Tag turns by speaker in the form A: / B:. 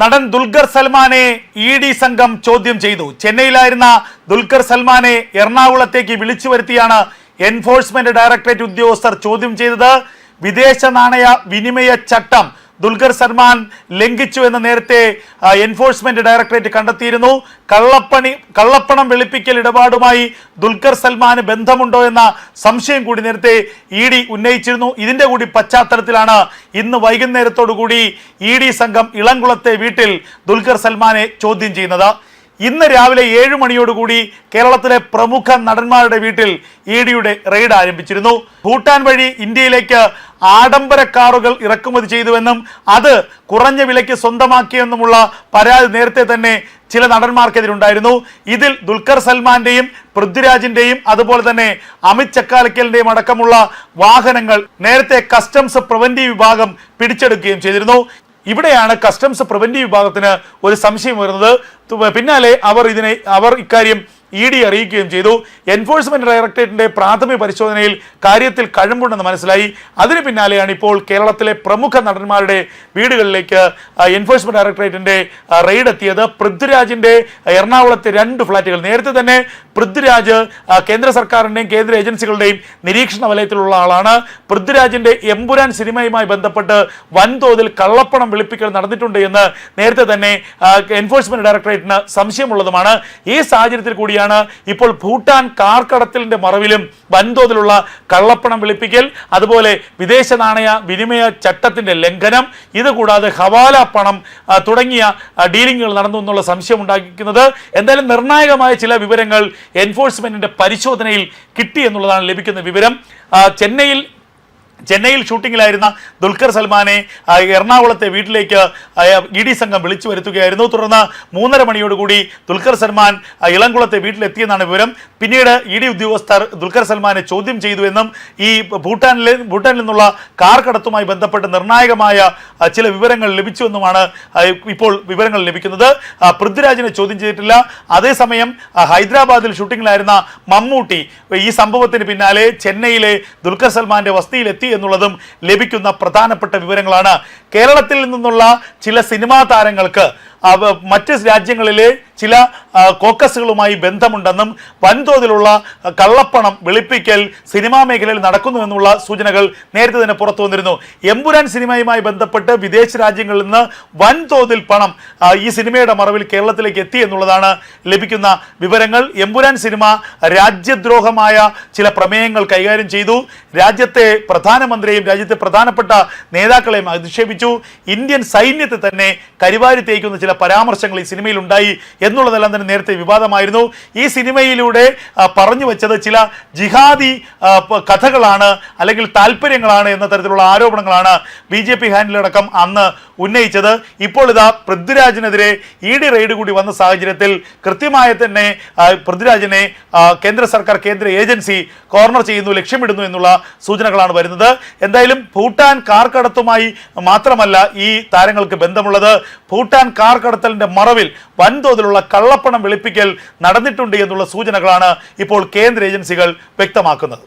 A: നടൻ Dulquer സൽമാനെ E D സംഘം ചോദ്യം ചെയ്തു. ചെന്നൈയിലായിരുന്ന ദുൽഖർ സൽമാനെ എറണാകുളത്തേക്ക് വിളിച്ചു വരുത്തിയാണ് എൻഫോഴ്സ്മെന്റ് ഡയറക്ടറേറ്റ് ഉദ്യോഗസ്ഥർ ചോദ്യം ചെയ്തത്. വിദേശ നാണയ വിനിമയ ചട്ടം ദുൽഖർ സൽമാൻ ലംഘിച്ചു എന്ന് നേരത്തെ എൻഫോഴ്സ്മെന്റ് ഡയറക്ടറേറ്റ് കണ്ടെത്തിയിരുന്നു. കള്ളപ്പണി കള്ളപ്പണം വെളുപ്പിക്കൽ ഇടപാടുമായി ദുൽഖർ സൽമാന് ബന്ധമുണ്ടോ എന്ന സംശയം കൂടി നേരത്തെ ഇ ഡി ഉന്നയിച്ചിരുന്നു. ഇതിന്റെ കൂടി പശ്ചാത്തലത്തിലാണ് ഇന്ന് വൈകുന്നേരത്തോടു കൂടി ഇ ഡി സംഘം ഇളംകുളത്തെ വീട്ടിൽ ദുൽഖർ സൽമാനെ ചോദ്യം ചെയ്യുന്നത്. ഇന്ന് രാവിലെ ഏഴ് മണിയോടുകൂടി കേരളത്തിലെ പ്രമുഖ നടന്മാരുടെ വീട്ടിൽ ഇ ഡിയുടെ റെയ്ഡ് ആരംഭിച്ചിരുന്നു. ഭൂട്ടാൻ വഴി ഇന്ത്യയിലേക്ക് ആഡംബര കാറുകൾ ഇറക്കുമതി ചെയ്തുവെന്നും അത് കുറഞ്ഞ വിലയ്ക്ക് സ്വന്തമാക്കിയെന്നുമുള്ള പരാതി നേരത്തെ തന്നെ ചില നടന്മാർക്കെതിരുണ്ടായിരുന്നു. ഇതിൽ ദുൽഖർ സൽമാന്റെയും പൃഥ്വിരാജിന്റെയും അതുപോലെ തന്നെ അമിത് ചക്കാലക്കലിന്റെയും അടക്കമുള്ള വാഹനങ്ങൾ നേരത്തെ കസ്റ്റംസ് പ്രിവന്റീവ് വിഭാഗം പിടിച്ചെടുക്കുകയും ചെയ്തിരുന്നു. ഇവിടെയാണ് കസ്റ്റംസ് പ്രിവന്റീവ് വിഭാഗത്തിന് ഒരു സംശയം വരുന്നത് പിന്നാലെ അവർ ഇതിനെ അവർ ഇക്കാര്യം ഇ ഡി അറിയിക്കുകയും ചെയ്തു. എൻഫോഴ്സ്മെന്റ് ഡയറക്ടറേറ്റിന്റെ പ്രാഥമിക പരിശോധനയിൽ കാര്യത്തിൽ കഴമ്പുണ്ടെന്ന് മനസ്സിലായി. അതിന് പിന്നാലെയാണ് ഇപ്പോൾ കേരളത്തിലെ പ്രമുഖ നടന്മാരുടെ വീടുകളിലേക്ക് എൻഫോഴ്സ്മെന്റ് ഡയറക്ടറേറ്റിന്റെ റെയ്ഡ് എത്തിയത്. പൃഥ്വിരാജിന്റെ എറണാകുളത്തെ രണ്ട് ഫ്ളാറ്റുകൾ. നേരത്തെ തന്നെ പൃഥ്വിരാജ് കേന്ദ്ര സർക്കാരിന്റെയും കേന്ദ്ര ഏജൻസികളുടെയും നിരീക്ഷണ വലയത്തിലുള്ള ആളാണ്. പൃഥ്വിരാജിന്റെ എമ്പുരാൻ സിനിമയുമായി ബന്ധപ്പെട്ട് വൻതോതിൽ കള്ളപ്പണം വെളുപ്പിക്കൽ നടന്നിട്ടുണ്ട് എന്ന് നേരത്തെ തന്നെ എൻഫോഴ്സ്മെന്റ് ഡയറക്ടറേറ്റിന് സംശയമുള്ളതുമാണ്. ഈ സാഹചര്യത്തിൽ കൂടിയാണ് ഇപ്പോൾ ഭൂട്ടാൻ കാർ കടത്തലിന്റെ മറവിലും വൻതോതിലുള്ള കള്ളപ്പണം വെളുപ്പിക്കൽ അതുപോലെ വിദേശ നാണയ വിനിമയ ചട്ടത്തിന്റെ ലംഘനം ഇതുകൂടാതെ ഹവാല പണം തുടങ്ങിയ ഡീലിംഗുകൾ നടന്നു എന്നുള്ള സംശയം ഉണ്ടാക്കിക്കുന്നത് എന്തായാലും നിർണായകമായ ചില വിവരങ്ങൾ എൻഫോഴ്സ്മെന്റിന്റെ പരിശോധനയിൽ കിട്ടി എന്നുള്ളതാണ് ലഭിക്കുന്ന വിവരം. ചെന്നൈയിൽ ചെന്നൈയിൽ ഷൂട്ടിങ്ങിലായിരുന്ന ദുൽഖർ സൽമാനെ എറണാകുളത്തെ വീട്ടിലേക്ക് ഇ ഡി സംഘം വിളിച്ചു വരുത്തുകയായിരുന്നു. തുടർന്ന് മൂന്നര മണിയോടുകൂടി ദുൽഖർ സൽമാൻ ഇളംകുളത്തെ വീട്ടിലെത്തിയെന്നാണ് വിവരം. പിന്നീട് ഇ ഡി ഉദ്യോഗസ്ഥർ ദുൽഖർ സൽമാനെ ചോദ്യം ചെയ്തു എന്നും ഈ ഭൂട്ടാനിലെ ഭൂട്ടാനിൽ നിന്നുള്ള കാർ കടത്തുമായി ബന്ധപ്പെട്ട് നിർണായകമായ ചില വിവരങ്ങൾ ലഭിച്ചുവെന്നുമാണ് ഇപ്പോൾ വിവരങ്ങൾ ലഭിക്കുന്നത്. പൃഥ്വിരാജിനെ ചോദ്യം ചെയ്തിട്ടില്ല. അതേസമയം ഹൈദരാബാദിൽ ഷൂട്ടിങ്ങിലായിരുന്ന മമ്മൂട്ടി ഈ സംഭവത്തിന് പിന്നാലെ ചെന്നൈയിലെ ദുൽഖർ സൽമാന്റെ വസതിയിലെത്തി. എന്നുള്ളതും ലഭിക്കുന്ന പ്രധാനപ്പെട്ട വിവരങ്ങളാണ്. കേരളത്തിൽ നിന്നുള്ള ചില സിനിമാ താരങ്ങൾക്ക് മറ്റ് രാജ്യങ്ങളിലെ ചില കോക്കസുകളുമായി ബന്ധമുണ്ടെന്നും വൻതോതിലുള്ള കള്ളപ്പണം വെളുപ്പിക്കൽ സിനിമാ മേഖലയിൽ നടക്കുന്നുവെന്നുള്ള സൂചനകൾ നേരത്തെ തന്നെ പുറത്തു വന്നിരുന്നു. എമ്പുരാൻ സിനിമയുമായി ബന്ധപ്പെട്ട് വിദേശ രാജ്യങ്ങളിൽ നിന്ന് വൻതോതിൽ പണം ഈ സിനിമയുടെ മറവിൽ കേരളത്തിലേക്ക് എത്തി എന്നുള്ളതാണ് ലഭിക്കുന്ന വിവരങ്ങൾ. എമ്പുരാൻ സിനിമ രാജ്യദ്രോഹമായ ചില പ്രമേയങ്ങൾ കൈകാര്യം ചെയ്തു. രാജ്യത്തെ പ്രധാനമന്ത്രിയെയും രാജ്യത്തെ പ്രധാനപ്പെട്ട നേതാക്കളെയും അധിക്ഷേപിച്ചു. ഇന്ത്യൻ സൈന്യത്തെ തന്നെ കരിവാരി തേക്കുന്ന ചില പരാമർശങ്ങൾ ഈ സിനിമയിൽ ഉണ്ടായി. എന്നുള്ളതെല്ലാം തന്നെ നേരത്തെ വിവാദമായിരുന്നു. ഈ സിനിമയിലൂടെ പറഞ്ഞു വെച്ചത് ചില ജിഹാദി കഥകളാണ് അല്ലെങ്കിൽ താല്പര്യങ്ങളാണ് എന്ന തരത്തിലുള്ള ആരോപണങ്ങളാണ് ബി ജെ പി ഹാൻഡിലടക്കം അന്ന് ഉന്നയിച്ചത്. ഇപ്പോൾ ഇതാ പൃഥ്വിരാജിനെതിരെ ഇ ഡി റെയ്ഡ് കൂടി വന്ന സാഹചര്യത്തിൽ കൃത്യമായ തന്നെ പൃഥ്വിരാജിനെ കേന്ദ്ര സർക്കാർ കേന്ദ്ര ഏജൻസി കോർണർ ചെയ്യുന്നു ലക്ഷ്യമിടുന്നു എന്നുള്ള സൂചനകളാണ് വരുന്നത്. എന്തായാലും ഭൂട്ടാൻ കാർ കടത്തുമായി മാത്രമല്ല ഈ താരങ്ങൾക്ക് ബന്ധമുള്ളത്. ഭൂട്ടാൻ കാർ കടത്തലിന്റെ മറവിൽ വൻതോതിലുള്ള കള്ളപ്പണം വെളുപ്പിക്കൽ നടന്നിട്ടുണ്ട് എന്നുള്ള സൂചനകളാണ് ഇപ്പോൾ കേന്ദ്ര ഏജൻസികൾ വ്യക്തമാക്കുന്നത്.